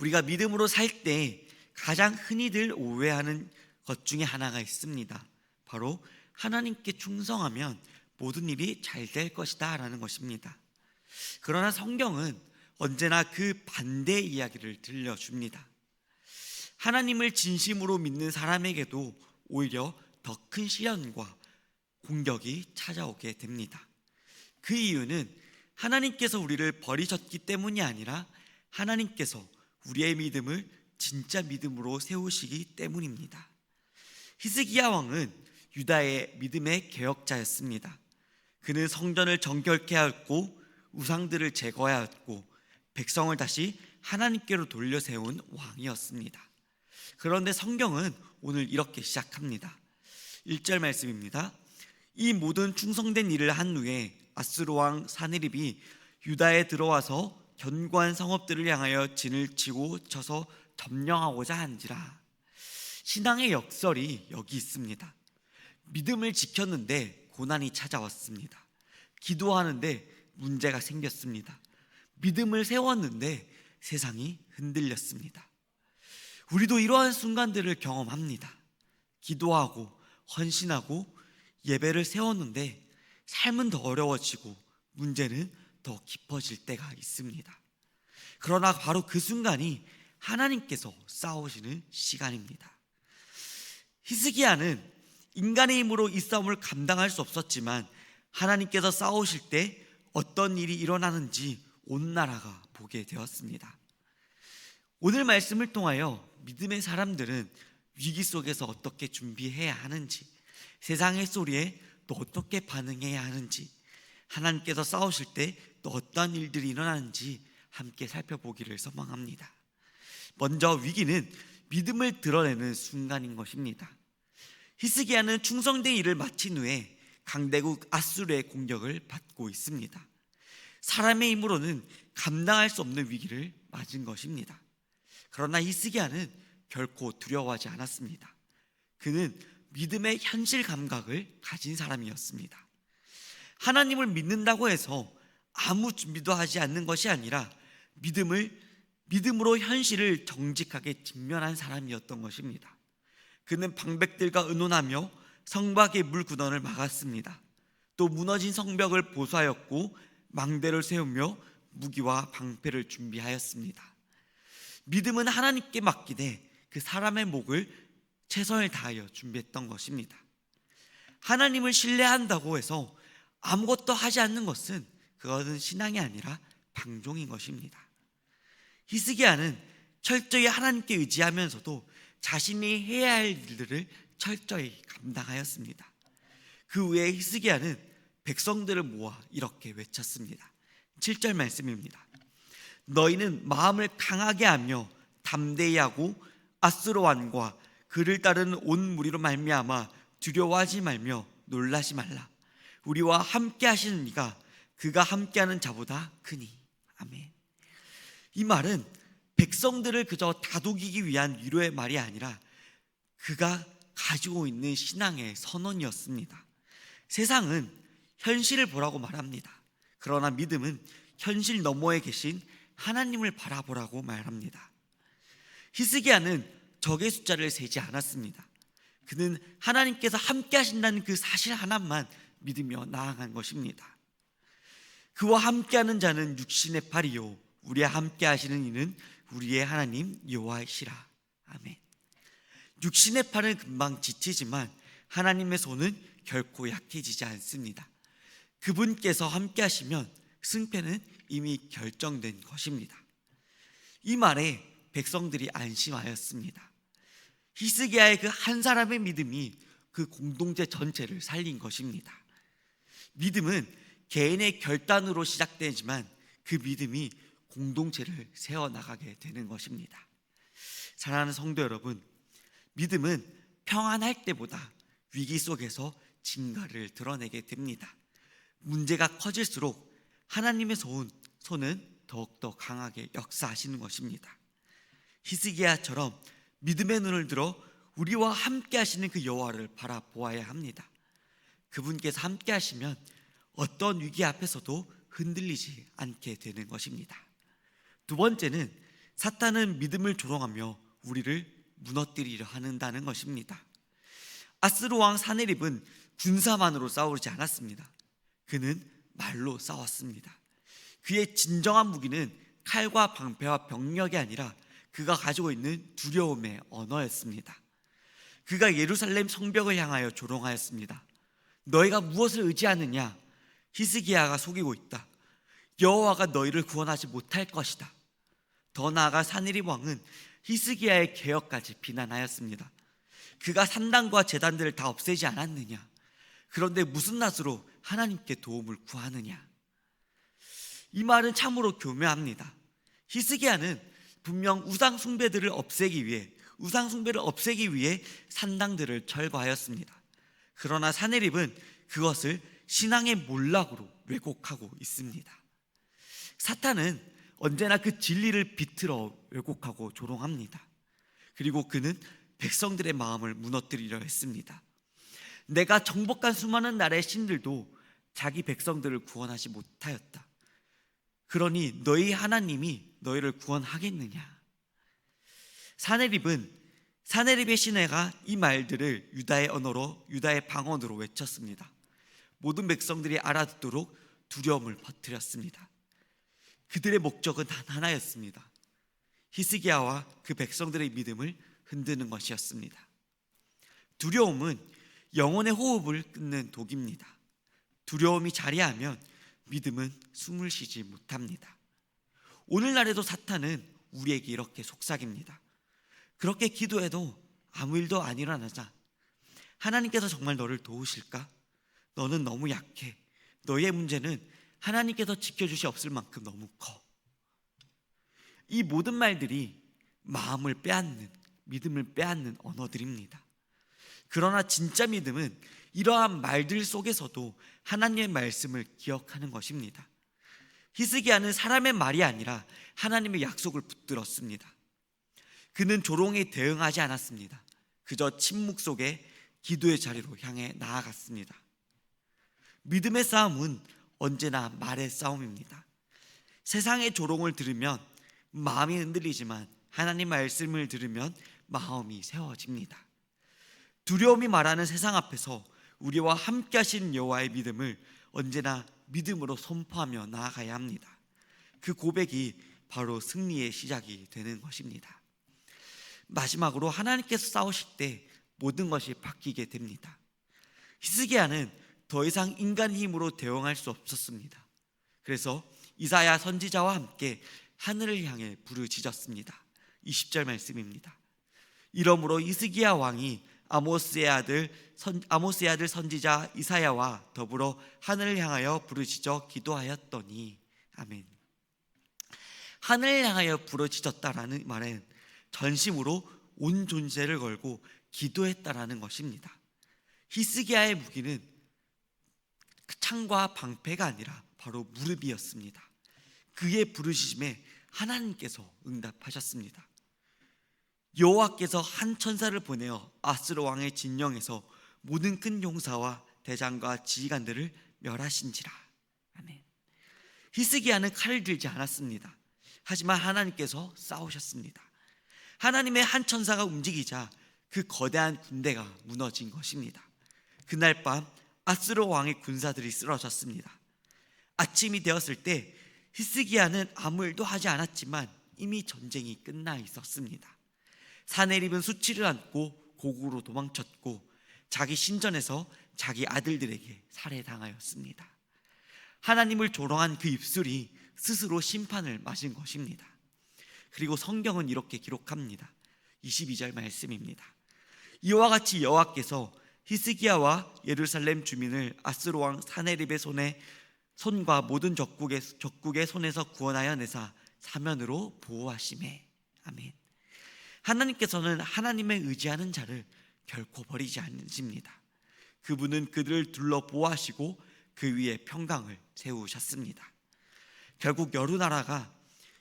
우리가 믿음으로 살 때 가장 흔히들 오해하는 것 중에 하나가 있습니다. 바로 하나님께 충성하면 모든 일이 잘 될 것이다 라는 것입니다. 그러나 성경은 언제나 그 반대 이야기를 들려줍니다. 하나님을 진심으로 믿는 사람에게도 오히려 더 큰 시련과 공격이 찾아오게 됩니다. 그 이유는 하나님께서 우리를 버리셨기 때문이 아니라 하나님께서 우리의 믿음을 진짜 믿음으로 세우시기 때문입니다. 히스기야 왕은 유다의 믿음의 개혁자였습니다. 그는 성전을 정결케 하였고 우상들을 제거하였고 백성을 다시 하나님께로 돌려 세운 왕이었습니다. 그런데 성경은 오늘 이렇게 시작합니다. 1절 말씀입니다. 이 모든 충성된 일을 한 후에 아스로 왕 사네립이 유다에 들어와서 견고한 성읍들을 향하여 진을 치고 쳐서 점령하고자 한지라. 신앙의 역설이 여기 있습니다. 믿음을 지켰는데 고난이 찾아왔습니다. 기도하는데 문제가 생겼습니다. 믿음을 세웠는데 세상이 흔들렸습니다. 우리도 이러한 순간들을 경험합니다. 기도하고 헌신하고 예배를 세웠는데 삶은 더 어려워지고 문제는 더 깊어질 때가 있습니다. 그러나 바로 그 순간이 하나님께서 싸우시는 시간입니다. 히스기야는 인간의 힘으로 이 싸움을 감당할 수 없었지만 하나님께서 싸우실 때 어떤 일이 일어나는지 온 나라가 보게 되었습니다. 오늘 말씀을 통하여 믿음의 사람들은 위기 속에서 어떻게 준비해야 하는지, 세상의 소리에 또 어떻게 반응해야 하는지, 하나님께서 싸우실 때 또 어떠한 일들이 일어나는지 함께 살펴보기를 소망합니다. 먼저 위기는 믿음을 드러내는 순간인 것입니다. 히스기야는 충성된 일을 마친 후에 강대국 아수르의 공격을 받고 있습니다. 사람의 힘으로는 감당할 수 없는 위기를 맞은 것입니다. 그러나 히스기야는 결코 두려워하지 않았습니다. 그는 믿음의 현실 감각을 가진 사람이었습니다. 하나님을 믿는다고 해서 아무 준비도 하지 않는 것이 아니라 믿음을 믿음으로 현실을 정직하게 직면한 사람이었던 것입니다. 그는 방백들과 의논하며 성박의 물 구던을 막았습니다. 또 무너진 성벽을 보수하였고 망대를 세우며 무기와 방패를 준비하였습니다. 믿음은 하나님께 맡기되 그 사람의 목을 최선을 다하여 준비했던 것입니다. 하나님을 신뢰한다고 해서 아무것도 하지 않는 것은 그것은 신앙이 아니라 방종인 것입니다. 히스기야는 철저히 하나님께 의지하면서도 자신이 해야 할 일들을 철저히 감당하였습니다. 그 후에 히스기야는 백성들을 모아 이렇게 외쳤습니다. 7절 말씀입니다. 너희는 마음을 강하게 하며 담대히 하고 아스로 왕과 그를 따르는 온 무리로 말미암아 두려워하지 말며 놀라지 말라. 우리와 함께 하시는 이가 그가 함께하는 자보다 크니. 이 말은 백성들을 그저 다독이기 위한 위로의 말이 아니라 그가 가지고 있는 신앙의 선언이었습니다. 세상은 현실을 보라고 말합니다. 그러나 믿음은 현실 너머에 계신 하나님을 바라보라고 말합니다. 히스기야는 적의 숫자를 세지 않았습니다. 그는 하나님께서 함께 하신다는 그 사실 하나만 믿으며 나아간 것입니다. 그와 함께하는 자는 육신의 팔이요 우리와 함께 하시는 이는 우리의 하나님 여호와이시라. 아멘. 육신의 팔은 금방 지치지만 하나님의 손은 결코 약해지지 않습니다. 그분께서 함께 하시면 승패는 이미 결정된 것입니다. 이 말에 백성들이 안심하였습니다. 히스기야의 그 한 사람의 믿음이 그 공동체 전체를 살린 것입니다. 믿음은 개인의 결단으로 시작되지만 그 믿음이 공동체를 세워 나가게 되는 것입니다. 사랑하는 성도 여러분, 믿음은 평안할 때보다 위기 속에서 진가를 드러내게 됩니다. 문제가 커질수록 하나님의 손, 손은 더욱더 강하게 역사하시는 것입니다. 히스기야처럼 믿음의 눈을 들어 우리와 함께 하시는 그 여호와를 바라보아야 합니다. 그분께서 함께 하시면 어떤 위기 앞에서도 흔들리지 않게 되는 것입니다. 두 번째는 사탄은 믿음을 조롱하며 우리를 무너뜨리려 한다는 것입니다. 아스로 왕 사네립은 군사만으로 싸우지 않았습니다. 그는 말로 싸웠습니다. 그의 진정한 무기는 칼과 방패와 병력이 아니라 그가 가지고 있는 두려움의 언어였습니다. 그가 예루살렘 성벽을 향하여 조롱하였습니다. 너희가 무엇을 의지하느냐? 히스기야가 속이고 있다. 여호와가 너희를 구원하지 못할 것이다. 더 나아가 사니리 왕은 히스기야의 개혁까지 비난하였습니다. 그가 산당과 제단들을 다 없애지 않았느냐? 그런데 무슨 낯으로 하나님께 도움을 구하느냐? 이 말은 참으로 교묘합니다. 히스기야는 분명 우상 숭배들을 없애기 위해 우상 숭배를 없애기 위해 산당들을 철거하였습니다. 그러나 사내립은 그것을 신앙의 몰락으로 왜곡하고 있습니다. 사탄은 언제나 그 진리를 비틀어 왜곡하고 조롱합니다. 그리고 그는 백성들의 마음을 무너뜨리려 했습니다. 내가 정복한 수많은 나라의 신들도 자기 백성들을 구원하지 못하였다. 그러니 너희 하나님이 너희를 구원하겠느냐? 사네립은 사네립의 시내가 이 말들을 유다의 언어로 유다의 방언으로 외쳤습니다. 모든 백성들이 알아듣도록 두려움을 퍼뜨렸습니다. 그들의 목적은 단 하나였습니다. 히스기야와 그 백성들의 믿음을 흔드는 것이었습니다. 두려움은 영혼의 호흡을 끊는 독입니다. 두려움이 자리하면 믿음은 숨을 쉬지 못합니다. 오늘날에도 사탄은 우리에게 이렇게 속삭입니다. 그렇게 기도해도 아무 일도 안 일어나자 하나님께서 정말 너를 도우실까? 너는 너무 약해. 너의 문제는 하나님께서 지켜주시없을 만큼 너무 커. 이 모든 말들이 마음을 빼앗는 믿음을 빼앗는 언어들입니다. 그러나 진짜 믿음은 이러한 말들 속에서도 하나님의 말씀을 기억하는 것입니다. 히스기야는 사람의 말이 아니라 하나님의 약속을 붙들었습니다. 그는 조롱에 대응하지 않았습니다. 그저 침묵 속에 기도의 자리로 향해 나아갔습니다. 믿음의 싸움은 언제나 말의 싸움입니다. 세상의 조롱을 들으면 마음이 흔들리지만 하나님 말씀을 들으면 마음이 세워집니다. 두려움이 말하는 세상 앞에서 우리와 함께 하신 여호와의 믿음을 언제나 믿음으로 선포하며 나아가야 합니다. 그 고백이 바로 승리의 시작이 되는 것입니다. 마지막으로 하나님께서 싸우실 때 모든 것이 바뀌게 됩니다. 히스기야는 더 이상 인간 힘으로 대응할 수 없었습니다. 그래서 이사야 선지자와 함께 하늘을 향해 부르짖었습니다. 20절 말씀입니다. 이러므로 이스기야 왕이 아모스의 아들 선, 아모스의 아들 선지자 이사야와 더불어 하늘을 향하여 부르짖어 기도하였더니 아멘. 하늘을 향하여 부르짖었다라는 말은 전심으로 온 존재를 걸고 기도했다라는 것입니다. 히스기야의 무기는 그 창과 방패가 아니라 바로 무릎이었습니다. 그의 부르짖음에 하나님께서 응답하셨습니다. 여호와께서 한 천사를 보내어 아스로 왕의 진영에서 모든 큰 용사와 대장과 지휘관들을 멸하신지라. 아멘. 히스기야는 칼을 들지 않았습니다. 하지만 하나님께서 싸우셨습니다. 하나님의 한 천사가 움직이자 그 거대한 군대가 무너진 것입니다. 그날 밤 아스로 왕의 군사들이 쓰러졌습니다. 아침이 되었을 때 히스기야는 아무 일도 하지 않았지만 이미 전쟁이 끝나 있었습니다. 사내립은 수치를 안고 고국으로 도망쳤고 자기 신전에서 자기 아들들에게 살해당하였습니다. 하나님을 조롱한 그 입술이 스스로 심판을 맞은 것입니다. 그리고 성경은 이렇게 기록합니다. 22절 말씀입니다. 이와 같이 여호와께서 히스기야와 예루살렘 주민을 아스로 왕 사네립의 손에 손과 모든 적국의 적국의 손에서 구원하여 내사 사면으로 보호하심에 아멘. 하나님께서는 하나님의 의지하는 자를 결코 버리지 않으십니다. 그분은 그들을 둘러 보호하시고 그 위에 평강을 세우셨습니다. 결국 여러 나라가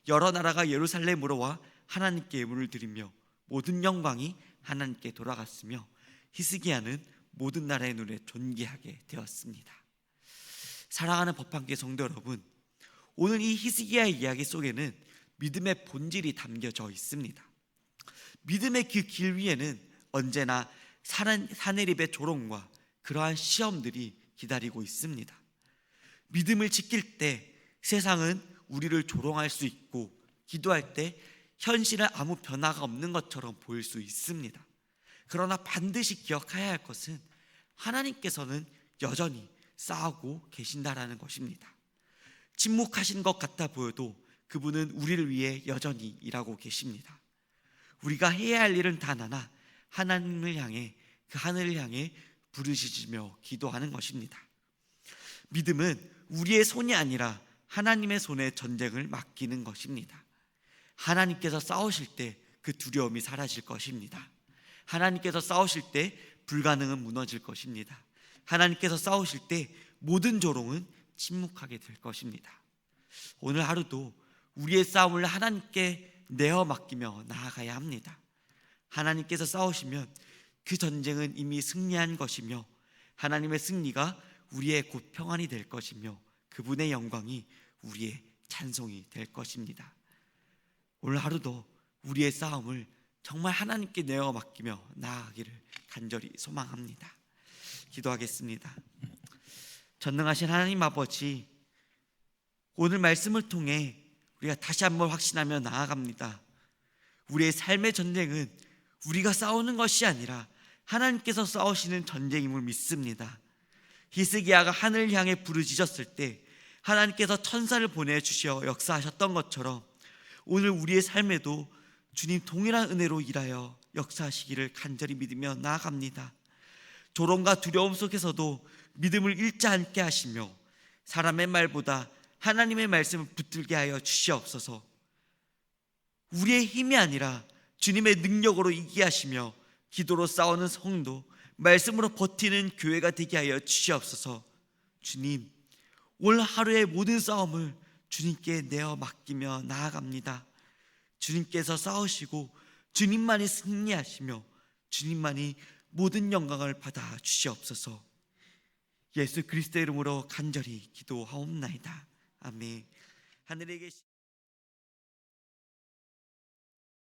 여러 나라가 예루살렘으로 와 하나님께 예물을 드리며 모든 영광이 하나님께 돌아갔으며 히스기야는 모든 나라의 눈에 존귀하게 되었습니다. 사랑하는 법한계 성도 여러분, 오늘 이 히스기야의 이야기 속에는 믿음의 본질이 담겨져 있습니다. 믿음의 그 길 위에는 언제나 산- 사내립의 조롱과 그러한 시험들이 기다리고 있습니다. 믿음을 지킬 때 세상은 우리를 조롱할 수 있고 기도할 때 현실에 아무 변화가 없는 것처럼 보일 수 있습니다. 그러나 반드시 기억해야 할 것은 하나님께서는 여전히 싸우고 계신다라는 것입니다. 침묵하신 것 같아 보여도 그분은 우리를 위해 여전히 일하고 계십니다. 우리가 해야 할 일은 단 하나, 하나님을 향해 그 하늘을 향해 부르짖으며 기도하는 것입니다. 믿음은 우리의 손이 아니라 하나님의 손에 전쟁을 맡기는 것입니다. 하나님께서 싸우실 때 그 두려움이 사라질 것입니다. 하나님께서 싸우실 때 불가능은 무너질 것입니다. 하나님께서 싸우실 때 모든 조롱은 침묵하게 될 것입니다. 오늘 하루도 우리의 싸움을 하나님께 내어 맡기며 나아가야 합니다. 하나님께서 싸우시면 그 전쟁은 이미 승리한 것이며 하나님의 승리가 우리의 곧 평안이 될 것이며 그분의 영광이 우리의 찬송이 될 것입니다. 오늘 하루도 우리의 싸움을 정말 하나님께 내어 맡기며 나아가기를 간절히 소망합니다. 기도하겠습니다. 전능하신 하나님 아버지, 오늘 말씀을 통해 우리가 다시 한번 확신하며 나아갑니다. 우리의 삶의 전쟁은 우리가 싸우는 것이 아니라 하나님께서 싸우시는 전쟁임을 믿습니다. 히스기야가 하늘 향해 부르짖었을 때 하나님께서 천사를 보내 주시어 역사하셨던 것처럼 오늘 우리의 삶에도 주님 동일한 은혜로 일하여 역사하시기를 간절히 믿으며 나아갑니다. 조롱과 두려움 속에서도 믿음을 잃지 않게 하시며 사람의 말보다 하나님의 말씀을 붙들게 하여 주시옵소서. 우리의 힘이 아니라 주님의 능력으로 이기게 하시며 기도로 싸우는 성도, 말씀으로 버티는 교회가 되게 하여 주시옵소서. 주님, 올 하루의 모든 싸움을 주님께 내어 맡기며 나아갑니다. 주님께서 싸우시고 주님만이 승리하시며 주님만이 모든 영광을 받아 주시옵소서. 예수 그리스도의 이름으로 간절히 기도하옵나이다. 아멘. 하늘에 계신